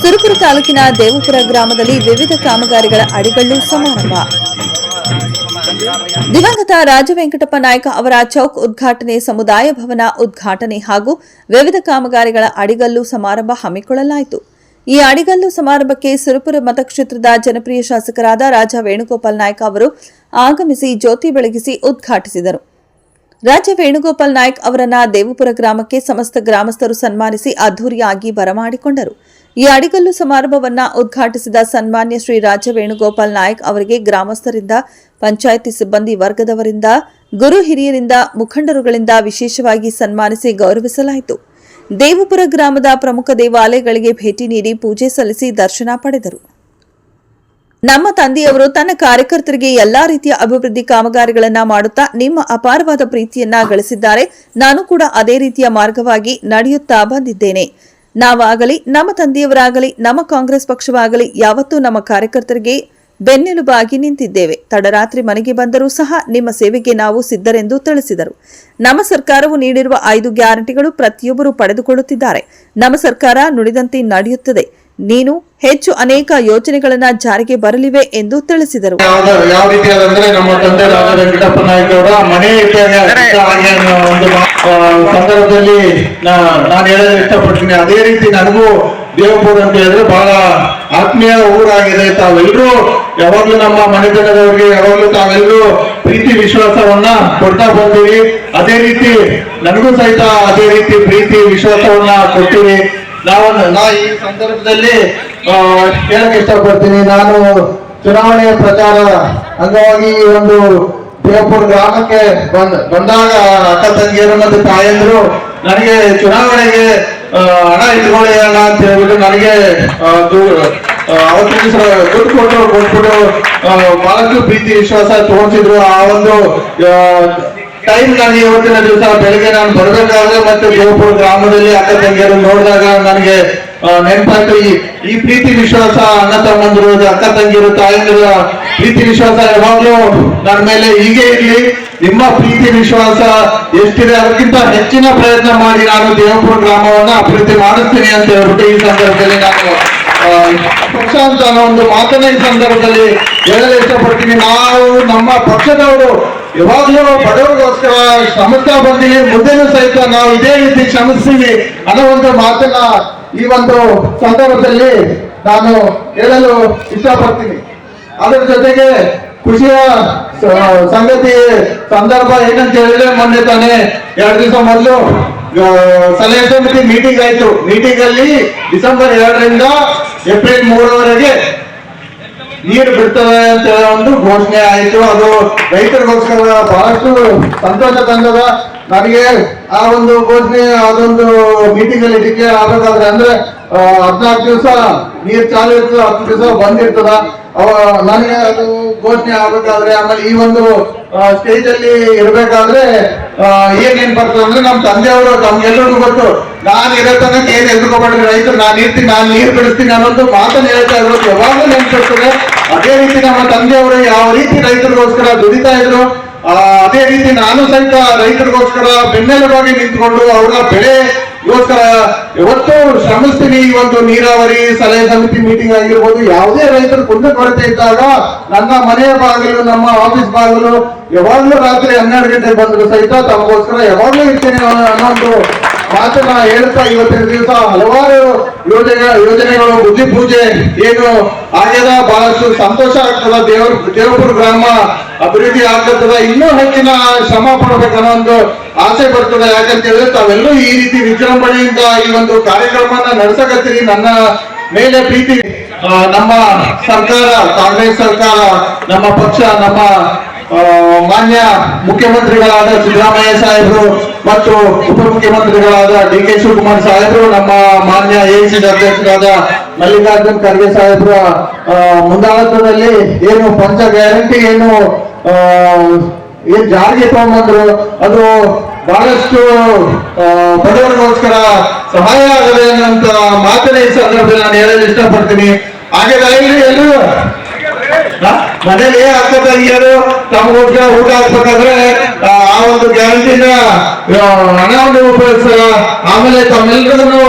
ಸುರಪುರ ತಾಲೂಕಿನ ದೇವಪುರ ಗ್ರಾಮದಲ್ಲಿ ವಿವಿಧ ಕಾಮಗಾರಿಗಳ ಅಡಿಗಲ್ಲು ಸಮಾರಂಭ. ದಿವಂಗತ ರಾಜವೆಂಕಟಪ್ಪ ನಾಯ್ಕ ಅವರ ಚೌಕ್ ಉದ್ಘಾಟನೆ ಸಮುದಾಯ ಭವನ ಉದ್ಘಾಟನೆ ಹಾಗೂ ವಿವಿಧ ಕಾಮಗಾರಿಗಳ ಅಡಿಗಲ್ಲು ಸಮಾರಂಭ ಹಮ್ಮಿಕೊಳ್ಳಲಾಯಿತು. ಈ ಅಡಿಗಲ್ಲು ಸಮಾರಂಭಕ್ಕೆ ಸುರಪುರ ಮತಕ್ಷೇತ್ರದ ಜನಪ್ರಿಯ ಶಾಸಕರಾದ ರಾಜ ವೇಣುಗೋಪಾಲ್ ನಾಯ್ಕ ಅವರು ಆಗಮಿಸಿ ಜ್ಯೋತಿ ಬೆಳಗಿಸಿ ಉದ್ಘಾಟಿಸಿದರು. ರಾಜ ವೇಣುಗೋಪಾಲ್ ನಾಯ್ಕ್ ಅವರನ್ನ ದೇವಪುರ ಗ್ರಾಮಕ್ಕೆ ಸಮಸ್ತ ಗ್ರಾಮಸ್ಥರು ಸನ್ಮಾನಿಸಿ ಅದ್ದೂರಿಯಾಗಿ ಬರಮಾಡಿಕೊಂಡರು. ಈ ಅಡಿಗಲ್ಲು ಸಮಾರಂಭವನ್ನ ಉದ್ಘಾಟಿಸಿದ ಸನ್ಮಾನ್ಯ ಶ್ರೀ ರಾಜ ವೇಣುಗೋಪಾಲ್ ನಾಯ್ಕ್ ಅವರಿಗೆ ಗ್ರಾಮಸ್ಥರಿಂದ, ಪಂಚಾಯಿತಿ ಸಿಬ್ಬಂದಿ ವರ್ಗದವರಿಂದ, ಗುರು ಹಿರಿಯರಿಂದ, ಮುಖಂಡರುಗಳಿಂದ ವಿಶೇಷವಾಗಿ ಸನ್ಮಾನಿಸಿ ಗೌರವಿಸಲಾಯಿತು. ದೇವಪುರ ಗ್ರಾಮದ ಪ್ರಮುಖ ದೇವಾಲಯಗಳಿಗೆ ಭೇಟಿ ನೀಡಿ ಪೂಜೆ ಸಲ್ಲಿಸಿ ದರ್ಶನ ಪಡೆದರು. ನಮ್ಮ ತಂದೆಯವರು ತನ್ನ ಕಾರ್ಯಕರ್ತರಿಗೆ ಎಲ್ಲಾ ರೀತಿಯ ಅಭಿವೃದ್ಧಿ ಕಾಮಗಾರಿಗಳನ್ನ ಮಾಡುತ್ತಾ ನಿಮ್ಮ ಅಪಾರವಾದ ಪ್ರೀತಿಯನ್ನ ಗಳಿಸಿದ್ದಾರೆ. ನಾನು ಕೂಡ ಅದೇ ರೀತಿಯ ಮಾರ್ಗವಾಗಿ ನಡೆಯುತ್ತಾ ಬಂದಿದ್ದೇನೆ. ನಾವಾಗಲಿ, ನಮ್ಮ ತಂದೆಯವರಾಗಲಿ, ನಮ್ಮ ಕಾಂಗ್ರೆಸ್ ಪಕ್ಷವಾಗಲಿ, ಯಾವತ್ತೂ ನಮ್ಮ ಕಾರ್ಯಕರ್ತರಿಗೆ ಬೆನ್ನೆಲುಬಾಗಿ ನಿಂತಿದ್ದೇವೆ. ತಡರಾತ್ರಿ ಮನೆಗೆ ಬಂದರೂ ಸಹ ನಿಮ್ಮ ಸೇವೆಗೆ ನಾವು ಸಿದ್ಧರೆಂದು ತಿಳಿಸಿದರು. ನಮ್ಮ ಸರ್ಕಾರವು ನೀಡಿರುವ ಐದು ಗ್ಯಾರಂಟಿಗಳು ಪ್ರತಿಯೊಬ್ಬರು ಪಡೆದುಕೊಳ್ಳುತ್ತಿದ್ದಾರೆ. ನಮ್ಮ ಸರ್ಕಾರ ನುಡಿದಂತೆ ನಡೆಯುತ್ತದೆ. ನೀನು ಹೆಚ್ಚು ಅನೇಕ ಯೋಜನೆಗಳನ್ನ ಜಾರಿಗೆ ಬರಲಿವೆ ಎಂದು ತಿಳಿಸಿದರು. ಯಾವ ರೀತಿ ಅದಂದ್ರೆ ನಮ್ಮ ತಂದೆ ರಾಜ ವೆಂಕಟಪ್ಪ ನಾಯ್ಕ ಅವರ ಮನೆ ಒಂದು ಸಂದರ್ಭದಲ್ಲಿ ನಾನು ಹೇಳಲು ಇಷ್ಟಪಡ್ತೀನಿ. ಅದೇ ರೀತಿ ನನಗೂ ದೇವಪುರ ಅಂತ ಹೇಳಿದ್ರೆ ಬಹಳ ಆತ್ಮೀಯ ಊರಾಗಿದೆ. ತಾವೆಲ್ಲರೂ ಯಾವಾಗ್ಲೂ ನಮ್ಮ ಮನೆತನದವರಿಗೆ ಯಾವಾಗ್ಲೂ ತಾವೆಲ್ಲರೂ ಪ್ರೀತಿ ವಿಶ್ವಾಸವನ್ನ ಕೊಡ್ತಾ ಬಂದಿರಿ. ಅದೇ ರೀತಿ ನನಗೂ ಸಹಿತ ಅದೇ ರೀತಿ ಪ್ರೀತಿ ವಿಶ್ವಾಸವನ್ನ ಕೊಟ್ಟಿರಿ ನಾವು ನಾ ಈ ಸಂದರ್ಭದಲ್ಲಿ ಹೇಳಕ್ ಇಷ್ಟಪಡ್ತೀನಿ. ನಾನು ಚುನಾವಣೆಯ ಪ್ರಚಾರ ಅಂಗವಾಗಿ ಈ ಒಂದು ದೇವಪುರ ಗ್ರಾಮಕ್ಕೆ ಬಂದ ಬಂದಾಗ ಅಕ್ಕ ತಂಗಿಯರು ಮತ್ತು ತಾಯಂದ್ರು ನನಗೆ ಚುನಾವಣೆಗೆ ಹಣ ಇಟ್ಕೊಳ್ಳಿ ಅಣ್ಣ ಅಂತ ಹೇಳ್ಬಿಟ್ಟು ನನಗೆ ಅವತ್ತಿನ ದುಡ್ಡು ಕೊಟ್ಟು ಕೊಟ್ಬಿಟ್ಟು ಬಹಳಷ್ಟು ಪ್ರೀತಿ ವಿಶ್ವಾಸ ತೋರಿಸಿದ್ರು. ಆ ಒಂದು ಟೈಮ್ ನನಗೆ ಇವತ್ತಿನ ದಿವಸ ಬೆಳಿಗ್ಗೆ ನಾನು ಬರಬೇಕಾದ್ರೆ ಮತ್ತೆ ದೇವಪುರ ಗ್ರಾಮದಲ್ಲಿ ಅಕ್ಕ ತಂಗಿಯರು ನೋಡಿದಾಗ ನನಗೆ ನೆನಪಾಯ್ತು ಈ ಈ ಪ್ರೀತಿ ವಿಶ್ವಾಸ ಅಣ್ಣ ತಮ್ಮಂದಿರು ಅಕ್ಕ ತಂಗಿರು ತಾಯಂದಿರ ಪ್ರೀತಿ ವಿಶ್ವಾಸ ಯಾವಾಗ್ಲೂ ನನ್ನ ಮೇಲೆ ಹೀಗೆ ಇರಲಿ. ನಿಮ್ಮ ಪ್ರೀತಿ ವಿಶ್ವಾಸ ಎಷ್ಟಿದೆ ಅದಕ್ಕಿಂತ ಹೆಚ್ಚಿನ ಪ್ರಯತ್ನ ಮಾಡಿ ನಾನು ದೇವಪುರ ಗ್ರಾಮವನ್ನ ಅಭಿವೃದ್ಧಿ ಮಾಡುತ್ತೇನೆ ಅಂತ ಹೇಳ್ಬಿಟ್ಟು ಈ ಸಂದರ್ಭದಲ್ಲಿ ನಾನು ಪಕ್ಷ ಅಂತ ಒಂದು ಮಾತನ್ನ ಈ ಸಂದರ್ಭದಲ್ಲಿ ಹೇಳಲು ಇಷ್ಟಪಡ್ತೀನಿ. ನಾವು ನಮ್ಮ ಪಕ್ಷದವರು ಯಾವಾಗಲೂ ಬಡವರಿಗೋಸ್ಕರ ಶ್ರಮಿಸ್ತಾ ಬಂದಿವಿ. ಮುಂದೆನೂ ಸಹಿತ ನಾವು ಇದೇ ರೀತಿ ಶ್ರಮಿಸ್ತೀವಿ ಅನ್ನೋ ಒಂದು ಮಾತನ್ನ ಈ ಒಂದು ಸಂದರ್ಭದಲ್ಲಿ ನಾನು ಹೇಳಲು ಇಷ್ಟಪಡ್ತೀನಿ. ಅದರ ಜೊತೆಗೆ ಖುಷಿಯ ಸಂಗತಿ, ಸಂದರ್ಭ ಏನಂತ ಹೇಳಿದ್ರೆ ಮೊನ್ನೆ ತಾನೇ ಎರಡು ದಿವಸ ಮೊದಲು ಸಲಹೆ ಸಮಿತಿ ಮೀಟಿಂಗ್ ಆಯ್ತು. ಮೀಟಿಂಗ್ ಅಲ್ಲಿ ಡಿಸೆಂಬರ್ ಎರಡರಿಂದ ಏಪ್ರಿಲ್ ಮೂರವರೆಗೆ ನೀರು ಬಿಡ್ತದೆ ಅಂತ ಒಂದು ಘೋಷಣೆ ಆಯಿತು. ಅದು ರೈತರಿಗೋಸ್ಕರ ಬಹಳಷ್ಟು ಸಂತೋಷ ತಂದದ. ನನಗೆ ಆ ಒಂದು ಘೋಷಣೆ, ಅದೊಂದು ಮೀಟಿಂಗ್ ಅಲ್ಲಿ ಡಿಕ್ಲೇರ್ ಆಗಬೇಕಾದ್ರೆ ಅಂದ್ರೆ ಹದಿನಾಲ್ಕು ದಿವಸ ನೀರು ಚಾಲು ಇರ್ತದ, ಹತ್ತು ದಿವಸ ಬಂದಿರ್ತದ. ಅವ ನನಗೆ ಅದು ಘೋಷಣೆ ಆಗ್ಬೇಕಾದ್ರೆ ಆಮೇಲೆ ಈ ಒಂದು ಸ್ಟೇಜ್ ಅಲ್ಲಿ ಇರ್ಬೇಕಾದ್ರೆ ಏನೇನ್ ಬರ್ತದೆ ಅಂದ್ರೆ ನಮ್ ತಂದೆಯವರು ತಮ್ಗೆಲ್ಲರಿಗೂ ಗೊತ್ತು. ನಾನ್ ಇರೋ ತನಕ ಏನ್ ಎದುರ್ಕೋಬೇಡ್ರಿ ರೈತರು, ನಾನ್ ಇರ್ತೀನಿ, ನಾನ್ ನೀರ್ ಬಿಡಿಸ್ತೀನಿ ಅನ್ನೋದು ಮಾತನ್ನ ಹೇಳ್ತಾ ಇದ್ರು ಯಾವಾಗಲೂ ನೆನ್ಪಿರ್ತದೆ. ಅದೇ ರೀತಿ ನಮ್ಮ ತಂದೆಯವರು ಯಾವ ರೀತಿ ರೈತರಿಗೋಸ್ಕರ ದುಡಿತಾ ಇದ್ರು ಅದೇ ರೀತಿ ನಾನು ಸಹಿತ ರೈತರಿಗೋಸ್ಕರ ಬೆನ್ನೆಲುಬಾಗಿ ನಿಂತ್ಕೊಂಡು ಅವರ ಬೆಳೆಗೋಸ್ಕರ ಇವತ್ತು ಶ್ರಮಿಸ್ತೀನಿ ಈ ಒಂದು ನೀರಾವರಿ ಸಲಹೆ ಸಮಿತಿ ಮೀಟಿಂಗ್ ಆಗಿರ್ಬೋದು, ಯಾವುದೇ ರೈತರು ಕುಂದು ಕೊರತೆ ಇದ್ದಾಗ ನನ್ನ ಮನೆಯ ಬಾಗಿಲು, ನಮ್ಮ ಆಫೀಸ್ ಬಾಗಿಲು ಯಾವಾಗ್ಲೂ ರಾತ್ರಿ ಹನ್ನೆರಡು ಗಂಟೆ ಬಂದ್ರು ಸಹಿತ ತಮಗೋಸ್ಕರ ಯಾವಾಗ್ಲೂ ಇರ್ತೇನೆ ನಾನು ಮಾತನ್ನ ಹೇಳ್ತಾ ಇವತ್ತಿನ ದಿವಸ ಹಲವಾರು ಯೋಜನೆ, ಯೋಜನೆಗಳು, ಬುದ್ಧಿ ಪೂಜೆ, ಏನು ಆಗ್ಯದ ಬಹಳಷ್ಟು ಸಂತೋಷ ಆಗ್ತದ, ದೇವ್ರ, ದೇವಪುರ ಗ್ರಾಮ ಅಭಿವೃದ್ಧಿ ಆಗ್ತದ, ಇನ್ನೂ ಹೆಚ್ಚಿನ ಶ್ರಮ ಪಡಬೇಕನ್ನೋ ಒಂದು ಆಸೆ ಬರ್ತದೆ. ಯಾಕಂತ ಹೇಳಿದ್ರೆ ತಾವೆಲ್ಲೂ ಈ ರೀತಿ ವಿಜೃಂಭಣೆಯಿಂದ ಈ ಒಂದು ಕಾರ್ಯಕ್ರಮನ ನಡೆಸಕತ್ತೀರಿ ನನ್ನ ಮೇಲೆ ಪ್ರೀತಿ. ನಮ್ಮ ಸರ್ಕಾರ, ಕಾಂಗ್ರೆಸ್ ಸರ್ಕಾರ, ನಮ್ಮ ಪಕ್ಷ, ನಮ್ಮ ಮಾನ್ಯ ಮುಖ್ಯಮಂತ್ರಿಗಳಾದ ಸಿದ್ದರಾಮಯ್ಯ ಸಾಹೇಬರು ಮತ್ತು ಉಪಮುಖ್ಯಮಂತ್ರಿಗಳಾದ ಡಿ ಕೆ ಶಿವಕುಮಾರ್ ಸಾಹೇಬರು, ನಮ್ಮ ಮಾನ್ಯ ಎಸಿ ಅಧ್ಯಕ್ಷರಾದ ಮಲ್ಲಿಕಾರ್ಜುನ್ ಖರ್ಗೆ ಸಾಹೇಬರ ಮುಂದಾಳತ್ವದಲ್ಲಿ ಏನು ಪಂಚ ಗ್ಯಾರಂಟಿ ಏನು ಏನ್ ಜಾರಿಗೆ ತಗೊಂಬಂದ್ರು ಅದು ಬಹಳಷ್ಟು ಬಡವರಿಗೋಸ್ಕರ ಸಹಾಯ ಆಗದೆ ಅನ್ನುವಂತ ಮಾತನ್ನ ಈ ಸಂದರ್ಭದಲ್ಲಿ ನಾನು ಹೇಳಲು ಇಷ್ಟಪಡ್ತೀನಿ ಹಾಗೆ ಎಲ್ಲರೂ? ಮನೇಲಿ ಅಕ್ಕ ತಂಗಿಯರು ತಮಗೋಸ್ಕರ ಊಟ ಹಾಕ್ಬೇಕಾದ್ರೆ ಆ ಒಂದು ಗ್ಯಾರಂಟಿನ ಹಣವನ್ನು ಉಪಯೋಗಿಸಲ್ಲ ಆಮೇಲೆ ತಮ್ಮೆಲ್ಲರನ್ನು